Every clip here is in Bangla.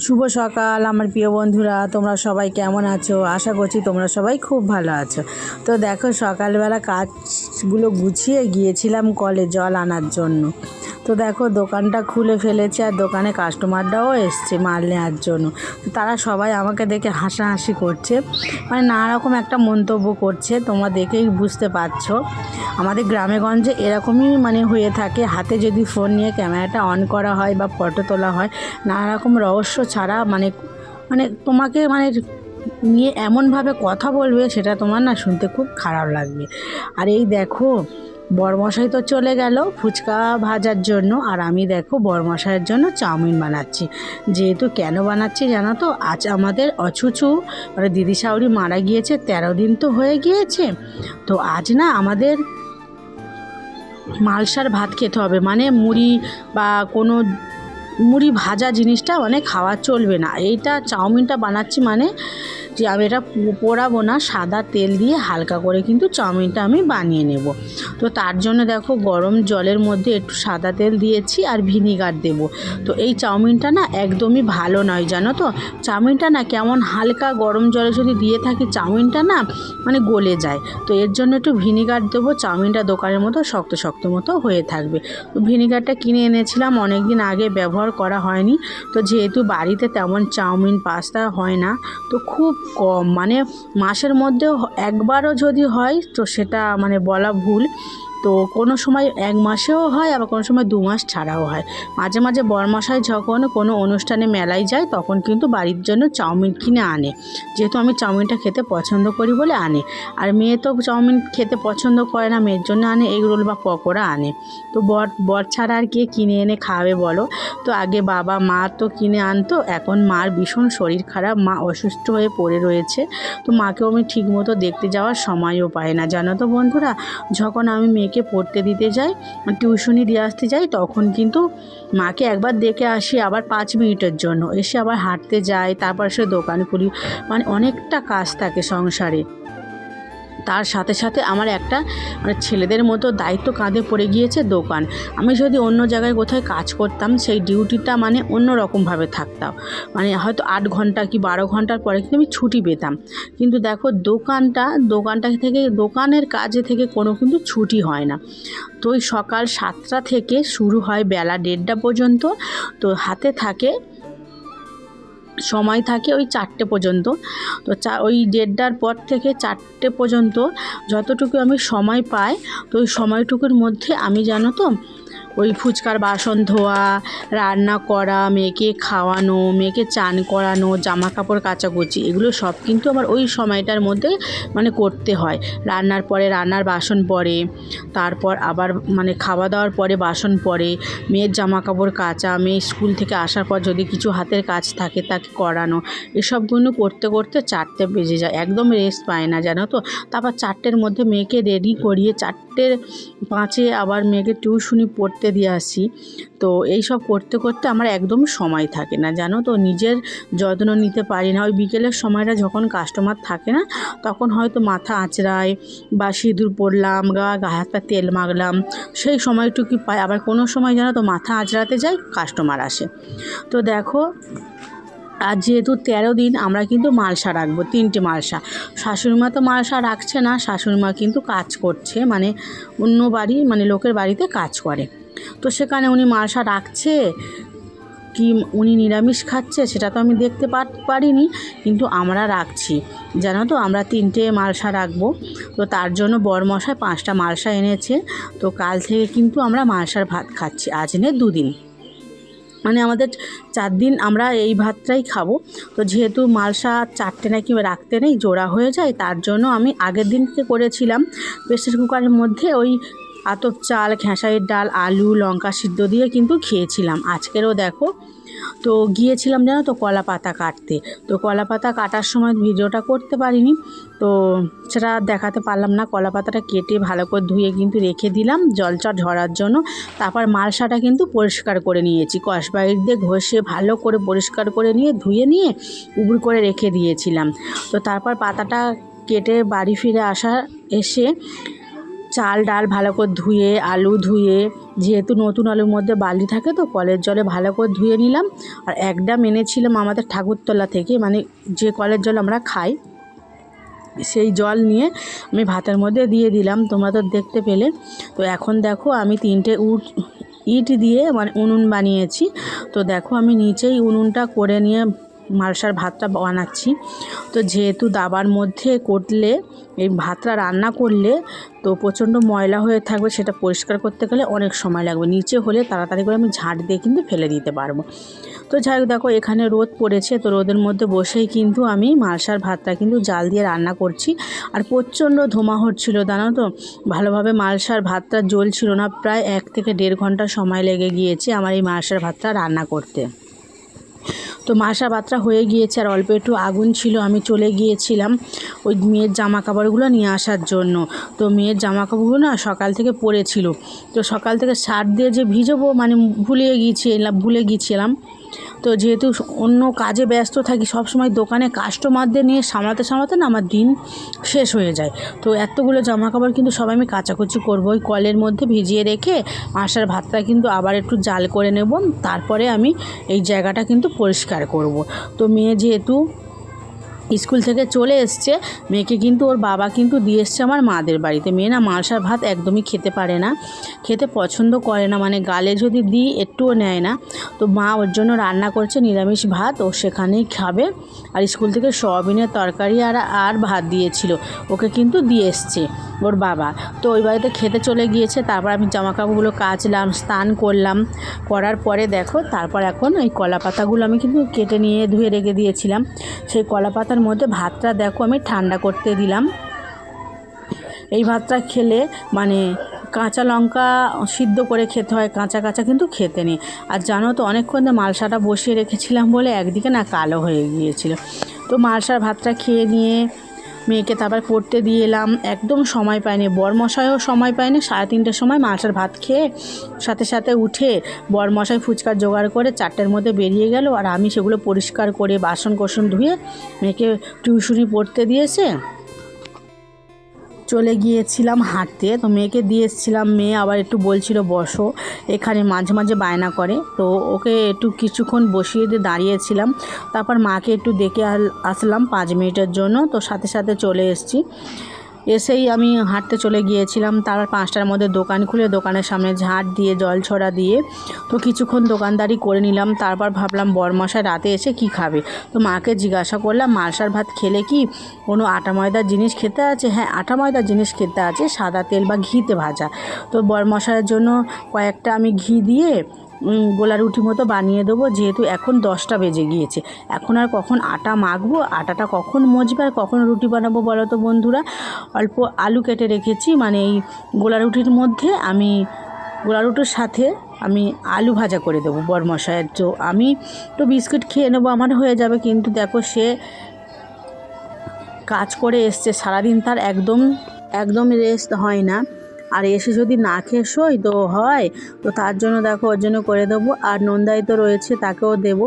শুভ সকাল, আমার প্রিয় বন্ধুরা, তোমরা সবাই কেমন আছো? আশা করছি তোমরা সবাই খুব ভালো আছো। তো দেখো, সকালবেলা কাজগুলো গুছিয়ে গিয়েছিলাম কলে জল আনার জন্য। তো দেখো, দোকানটা খুলে ফেলেছে আর দোকানে কাস্টমাররাও এসছে মাল নেওয়ার জন্য। তারা সবাই আমাকে দেখে হাসাহাসি করছে। মানে নানা রকম একটা মন্তব্য করছে, তোমরা দেখেই বুঝতে পারছ। আমাদের গ্রামে গঞ্জে এরকমই মানে হয়ে থাকে। হাতে যদি ফোন নিয়ে ক্যামেরাটা অন করা হয় বা ফটো তোলা হয় নানা রকম রহস্য ছাড়া মানে মানে তোমাকে মানে নিয়ে এমনভাবে কথা বলবে সেটা তোমার না শুনতে খুব খারাপ লাগবে। আর এই দেখো, বরমশাই তো চলে গেল ফুচকা ভাজার জন্য, আর আমি দেখো বরমশাইয়ের জন্য চাউমিন বানাচ্ছি। যেহেতু কেন বানাচ্ছি জানো তো? আজ আমাদের অছুচু মানে দিদি শাউরি মারা গিয়েছে, তেরো দিন তো হয়ে গিয়েছে। তো আজ না আমাদের মালসার ভাত খেতে হবে মানে মুড়ি বা কোনো মুড়ি ভাজা জিনিসটা মানে খাওয়া চলবে না। এইটা চাউমিনটা বানাচ্ছি মানে যে আমি এটা পোড়াবো না, সাদা তেল দিয়ে হালকা করে কিন্তু চাউমিনটা আমি বানিয়ে নেব। তো তার জন্য দেখো গরম জলের মধ্যে একটু সাদা তেল দিয়েছি আর ভিনিগার দেব। তো এই চাউমিনটা না একদমই ভালো নয়, জানো তো? চাউমিনটা না কেমন হালকা গরম জলে যদি দিয়ে থাকি, চাউমিনটা না মানে গলে যায়। তো এর জন্য একটু ভিনিগার দেবো, চাউমিনটা দোকানের মতো শক্ত শক্ত মতো হয়ে থাকবে। তো ভিনিগারটা কিনে এনেছিলাম অনেক দিন আগে ব্যবহার করা হয়নি। তো যেহেতু বাড়িতে তেমন চাউমিন, পাস্তা হয় না, তো খুব কম মানে মাসের মধ্যে একবারও যদি হয় তো সেটা মানে বলা ভুল। তো কোনো সময় এক মাসেও হয়, আবার কোনো সময় দু মাস ছাড়াও হয়। মাঝে মাঝে বরমশাই যখন কোনো অনুষ্ঠানে মেলায় যায়, তখন কিন্তু বাড়ির জন্য চাউমিন কিনে আনে। যেহেতু আমি চাউমিনটা খেতে পছন্দ করি বলে আনে। আর মেয়ে তো চাউমিন খেতে পছন্দ করে না, মেয়ের জন্য আনে, এগ রোল বা পকোড়া আনে। তো বর বর ছাড়া আর কে কিনে এনে খাওয়াবে বলো? তো আগে বাবা, মা তো কিনে আনতো, এখন মার ভীষণ শরীর খারাপ, মা অসুস্থ হয়ে পড়ে রয়েছে। তো মাকেও আমি ঠিকমতো দেখতে যাওয়ার সময়ও পাই না। জানো তো বন্ধুরা, যখন আমি মেয়েকে পড়তে দিতে যাই টিউশনি দিয়ে আসতে যাই তখন কিন্তু মাকে একবার দেখে আসি আবার পাঁচ মিনিটের জন্য। এসে আবার হাঁটতে যাই তারপর সে দোকান খুলি মানে অনেকটা কাজ থাকে সংসারে। তার সাথে সাথে আমার একটা মানে ছেলেদের মতো দায়িত্ব কাঁধে পড়ে গিয়েছে দোকান। আমি যদি অন্য জায়গায় কোথায় কাজ করতাম, সেই ডিউটিটা মানে অন্য রকমভাবে থাকতাম। মানে হয়তো আট ঘণ্টা কি বারো ঘণ্টার পরে কিন্তু আমি ছুটি পেতাম। কিন্তু দেখো দোকানটা দোকানটা থেকে, দোকানের কাজে থেকে কোনো কিন্তু ছুটি হয় না। তো ওই সকাল সাতটা থেকে শুরু হয় বেলা দেড়টা পর্যন্ত। তো হাতে থাকে সময় থাকে ওই চারটে পর্যন্ত। তো চা, ওই দেড়টার পর থেকে চারটে পর্যন্ত যতটুকু আমি সময় পাই, তো ওই সময়টুকুর মধ্যে আমি জানো তো ওই ফুচকার বাসন ধোয়া, রান্না করা, মেয়েকে খাওয়ানো, মেয়েকে চান করানো জামা কাপড় কাচাকুচি, এগুলো সব কিন্তু আমার ওই সময়টার মধ্যে মানে করতে হয়। রান্নার পরে রান্নার বাসন পড়ে, তারপর আবার মানে খাওয়া দাওয়ার পরে বাসন পড়ে, মেয়ের জামা কাপড় কাচা, মেয়ে স্কুল থেকে আসার পর যদি কিছু হাতের কাজ থাকে তাকে করানো এসবগুলো করতে করতে চারটে বেজে যায়, একদম রেস্ট পায় না, জানো তো? তারপর চারটের মধ্যে মেয়েকে রেডি করিয়ে, চারটের পাঁচে আবার মেয়েকে টিউশনি পড়তে দিয়ে আসি। তো এই সব করতে করতে আমার একদম সময় থাকে না, জানো তো? নিজের যত্ন নিতে পারি না। ওই বিকেলের সময়টা যখন কাস্টমার থাকে না, তখন হয়তো মাথা আঁচড়ায়, বা সিঁদুর পরলাম গা গা হাত পা তেল মাখলাম, সেই সময়টুকু পাই। আবার কোনো সময় জানো তো মাথা আঁচড়াতে যাই কাস্টমার আসে। তো দেখো আর যেহেতু তেরো দিন, আমরা কিন্তু মালসা রাখব, তিনটে মালসা। শাশুড়িমা তো মালসা রাখছে না, শাশুড়িমা কিন্তু কাজ করছে মানে অন্য বাড়ি মানে লোকের বাড়িতে কাজ করে। তো সেখানে উনি মালসা রাখছে, কি উনি নিরামিষ খাচ্ছে সেটা তো আমি দেখতে পারিনি, কিন্তু আমরা রাখছি। জানো তো, আমরা তিনটে মালসা রাখব। তো তার জন্য বরমশাই পাঁচটা মালসা এনেছে। তো কাল থেকে কিন্তু আমরা মালসার ভাত খাচ্ছি, আজ এনে দুদিন। মানে আমাদের চার দিন আমরা এই ভাতটাই খাব। তো যেহেতু মালসা চারটে নাকি রাখতে নেই, জোড়া হয়ে যায়, তার জন্য আমি আগের দিনকে করেছিলাম। প্রেসার কুকারের মধ্যে ওই আতপ চাল, খেসারির ডাল, আলু, লঙ্কা সিদ্ধ দিয়ে কিন্তু খেয়েছিলাম। আজকেরও দেখো। তো গিয়েছিলাম জানো তো কলা পাতা কাটতে। তো কলা পাতা কাটার সময় ভিডিওটা করতে পারিনি। তো সেটা দেখাতে পারলাম না। কলা পাতাটা কেটে ভালো করে ধুয়ে কিন্তু রেখে দিলাম জল জলচট ঝরার জন্য। তারপর মালসাটা কিন্তু পরিষ্কার করে নিয়েছি। কসবাইট দিয়ে ঘষে ভালো করে পরিষ্কার করে নিয়ে ধুয়ে নিয়ে উবুর করে রেখে দিয়েছিলাম। তো তারপর পাতাটা কেটে বাড়ি ফিরে আসা এসে চাল, ডাল ভালো করে ধুয়ে, আলু ধুয়ে, যেহেতু নতুন আলুর মধ্যে বালি থাকে তো কলের জলে ভালো করে ধুয়ে নিলাম। আর এক ডাম এনেছিলাম আমাদের ঠাকুরতলা থেকে মানে যে কলের জল আমরা খাই, সেই জল নিয়ে আমি ভাতের মধ্যে দিয়ে দিলাম, তোমরা তো দেখতে পেলে। তো এখন দেখো আমি তিনটে উট, ইট দিয়ে মানে উনুন বানিয়েছি। তো দেখো আমি নিচেই উনুনটা করে নিয়ে মালসার ভাতটা বানাচ্ছি। তো যেহেতু দাবার মধ্যে করলে, এই ভাতটা রান্না করলে তো প্রচণ্ড ময়লা হয়ে থাকবে, সেটা পরিষ্কার করতে গেলে অনেক সময় লাগবে। নিচে হলে তাড়াতাড়ি করে আমি ঝাঁট দিয়ে কিন্তু ফেলে দিতে পারব। তো যাই হোক, দেখো এখানে রোদ পড়েছে, তো রোদের মধ্যে বসেই কিন্তু আমি মালসার ভাতটা কিন্তু জাল দিয়ে রান্না করছি। আর প্রচণ্ড ধোঁয়া হচ্ছিল, জানো তো? ভালোভাবে মালসার ভাতটা জ্বলছিল না, প্রায় এক থেকে দেড় ঘণ্টা সময় লেগে গিয়েছে আমার এই মালসার ভাতটা রান্না করতে। তো মাসা বাত্রা হয়ে গিয়েছে আর অল্প একটু আগুন ছিল, আমি চলে গিয়েছিলাম ওই মেয়ের জামা কাপড়গুলো নিয়ে আসার জন্য। তো মেয়ের জামা কাপড়গুলো না সকাল থেকে পড়েছিল। তো সকাল থেকে সার দিয়ে যে ভিজবো মানে ভুলে গিয়েছিলাম ভুলে গিয়েছিলাম। তো যেহেতু অন্য কাজে ব্যস্ত থাকি সব সময় দোকানে কাস্টমারদের নিয়ে সামলাতে সামলাতে না আমার দিন শেষ হয়ে যায়। তো এতগুলো জামা কাপড় কিন্তু সবাই আমি কাচাকুচি করব। ওই কলের মধ্যে ভিজিয়ে রেখে আসার ভাতটা কিন্তু আবার একটু জাল করে নেব। তারপরে আমি এই জায়গাটা কিন্তু পরিষ্কার করব। তো মেয়ে যেহেতু স্কুল থেকে চলে এসছে। মেয়েকে কিন্তু ওর বাবা কিন্তু দিয়ে এসছে আমার মাদের বাড়িতে। মেয়ে না মালসার ভাত একদমই খেতে পারে না। খেতে পছন্দ করে না মানে গালে যদি দিই একটুও নেয় না। তো মা ওর জন্য রান্না করছে নিরামিষ ভাত, ও সেখানেই খাবে। আর স্কুল থেকে সয়াবিনের তরকারি আর আর ভাত দিয়েছিল। ওকে কিন্তু দিয়ে এসছে ওর বাবা। তো ওই বাড়িতে খেতে চলে গিয়েছে। তারপর আমি জামা কাপড়গুলো কাচলাম, স্নান করলাম। করার পরে দেখো, তারপর এখন ওই কলা পাতাগুলো আমি কিন্তু কেটে নিয়ে ধুয়ে রেখে দিয়েছিলাম। সেই কলা পাতার মধ্যে ভাতটা দেখো আমি ঠান্ডা করতে দিলাম। এই ভাতটা খেলে মানে কাঁচা লঙ্কা সিদ্ধ করে খেতে হয়, কাঁচা কাঁচা কিন্তু খেতে নেই। আর জানো তো অনেকক্ষণ মালসাটা বসিয়ে রেখেছিলাম বলে একদিকে না কালো হয়ে গিয়েছিল। তো মালসার ভাতটা খেয়ে নিয়ে মেয়েকে তারপর পড়তে দিয়ে এলাম। একদম সময় পায়নি বরমশাইও সময় পায়নি সাড়ে তিনটের সময় মাছের ভাত খেয়ে সাথে সাথে উঠে বরমশাই ফুচকার জোগাড় করে চারটের মধ্যে বেরিয়ে গেল আর আমি সেগুলো পরিষ্কার করে বাসন কোসন ধুয়ে মেয়েকে টিউশনি পড়তে দিয়েছে। চলে গিয়েছিলাম হাঁটতে। তো মেয়েকে দিয়ে এসেছিলাম। মেয়ে আবার একটু বলছিল, বসো। এখানে মাঝে মাঝে বায়না করে। তো ওকে একটু কিছুক্ষণ বসিয়ে দিয়ে দাঁড়িয়েছিলাম। তারপর মাকে একটু দেখে আসলাম পাঁচ মিনিটের জন্য। তো সাথে সাথে চলে এসেছি। এসেই আমি হাঁটতে চলে গিয়েছিলাম। তারপর পাঁচটার মধ্যে দোকান খুলে দোকানের সামনে ঝাঁট দিয়ে, জল ছড়া দিয়ে তো কিছুক্ষণ দোকানদারি করে নিলাম। তারপর ভাবলাম, বরমশাই রাতে এসে কি খাবে? তো মাকে জিজ্ঞাসা করলাম, মালসার ভাত খেলে কি কোনো আটা ময়দার জিনিস খেতে আছে? হ্যাঁ আটা ময়দার জিনিস খেতে আছে, সাদা তেল বা ঘিতে ভাজা। তো বরমশাইয়ের জন্য কয়েকটা আমি ঘি দিয়ে গোলা রুটি মতো বানিয়ে দেবো, যেহেতু এখন দশটা বেজে গিয়েছে। এখন আর কখন আটা মাখবো, আটাটা কখন মজবে আর কখন রুটি বানাবো বলো তো বন্ধুরা? অল্প আলু কেটে রেখেছি মানে এই গোলা রুটির মধ্যে আমি, গোলা রুটির সাথে আমি আলু ভাজা করে দেবো বরমশায়ের তো আমি তো বিস্কিট খেয়ে নেব, আমার হয়ে যাবে, কিন্তু দেখো সে কাজ করে এসছে, সারাদিন তার একদম একদম রেস্ট হয় না। আর এসে যদি না খেয়ে শোয় তো হয়। তো তার জন্য দেখো, ওর জন্য করে দেবো। আর নন্দাই তো রয়েছে, তাকেও দেবো।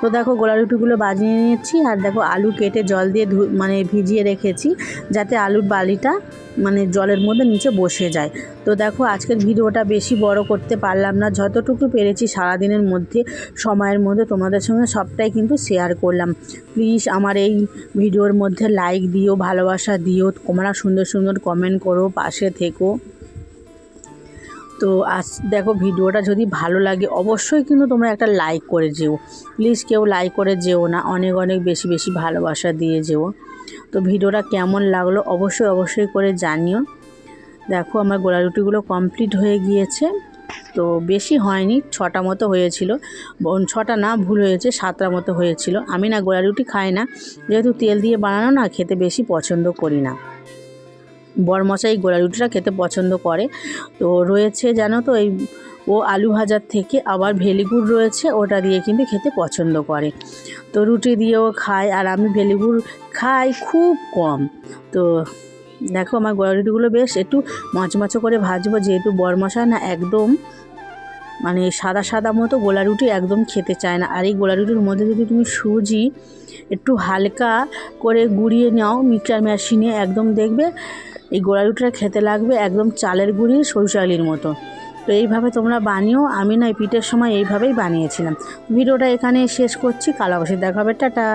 তো দেখো গোলা রুটিগুলো বাজিয়ে নিয়েছি। আর দেখো, আলু কেটে জল দিয়ে মানে ভিজিয়ে রেখেছি, যাতে আলুর বালিটা মানে জলের মধ্যে নিচে বসে যায়। তো দেখো, আজকের ভিডিওটা বেশি বড় করতে পারলাম না। যতটুকু পেরেছি সারাদিনের মধ্যে, সময়ের মধ্যে তোমাদের সঙ্গে সবটাই কিন্তু শেয়ার করলাম। প্লিজ আমার এই ভিডিওর মধ্যে লাইক দিও, ভালোবাসা দিও। তোমরা সুন্দর সুন্দর কমেন্ট করো, পাশে থেকো। তো আজ দেখো ভিডিওটা যদি ভালো লাগে অবশ্যই কিন্তু তোমরা একটা লাইক করে যেও। প্লিজ কেউ লাইক করে যেও না, অনেক অনেক বেশি বেশি ভালোবাসা দিয়ে যেও। তো ভিডিওটা কেমন লাগল অবশ্যই অবশ্যই করে জানিও। দেখো আমার গোলা রুটিগুলো কমপ্লিট হয়ে গিয়েছে। তো বেশি হয়নি, ছটা মতো হয়েছিল। ছটা না, ভুল হয়েছে, সাতটা মতো হয়েছিল। আমি না গোলা রুটি খাই না, যেহেতু তেল দিয়ে বানানো না, খেতে বেশি পছন্দ করি না। বরমশাই গোলা রুটিটা খেতে পছন্দ করে। তো রয়েছে জানো তো এই ও আলু ভাজার থেকে আবার ভেলিগুড় রয়েছে, ওটা দিয়ে কিন্তু খেতে পছন্দ করে। তো রুটি দিয়েও খায় আর আমি ভেলিগুড় খাই খুব কম। তো দেখো আমার গোলা রুটিগুলো বেশ একটু মচমচো করে ভাজবো, যেহেতু বরমশা না একদম মানে সাদা সাদা মতো গোলা রুটি একদম খেতে চায় না। আর এই গোলা রুটির মধ্যে যদি তুমি সুজি একটু হালকা করে গুঁড়িয়ে নাও, মিক্সার মেশিনে একদম দেখবে এই গোড়ালুটা রুটিটা খেতে লাগবে একদম চালের গুঁড়ি সরিষালির মতো। তো এইভাবে তোমরা বানিও, আমি না পিঠের সময় এইভাবেই বানিয়েছিলাম। ভিডিওটা এখানে শেষ করছি কালাবাসী দেখাবে, টাটা।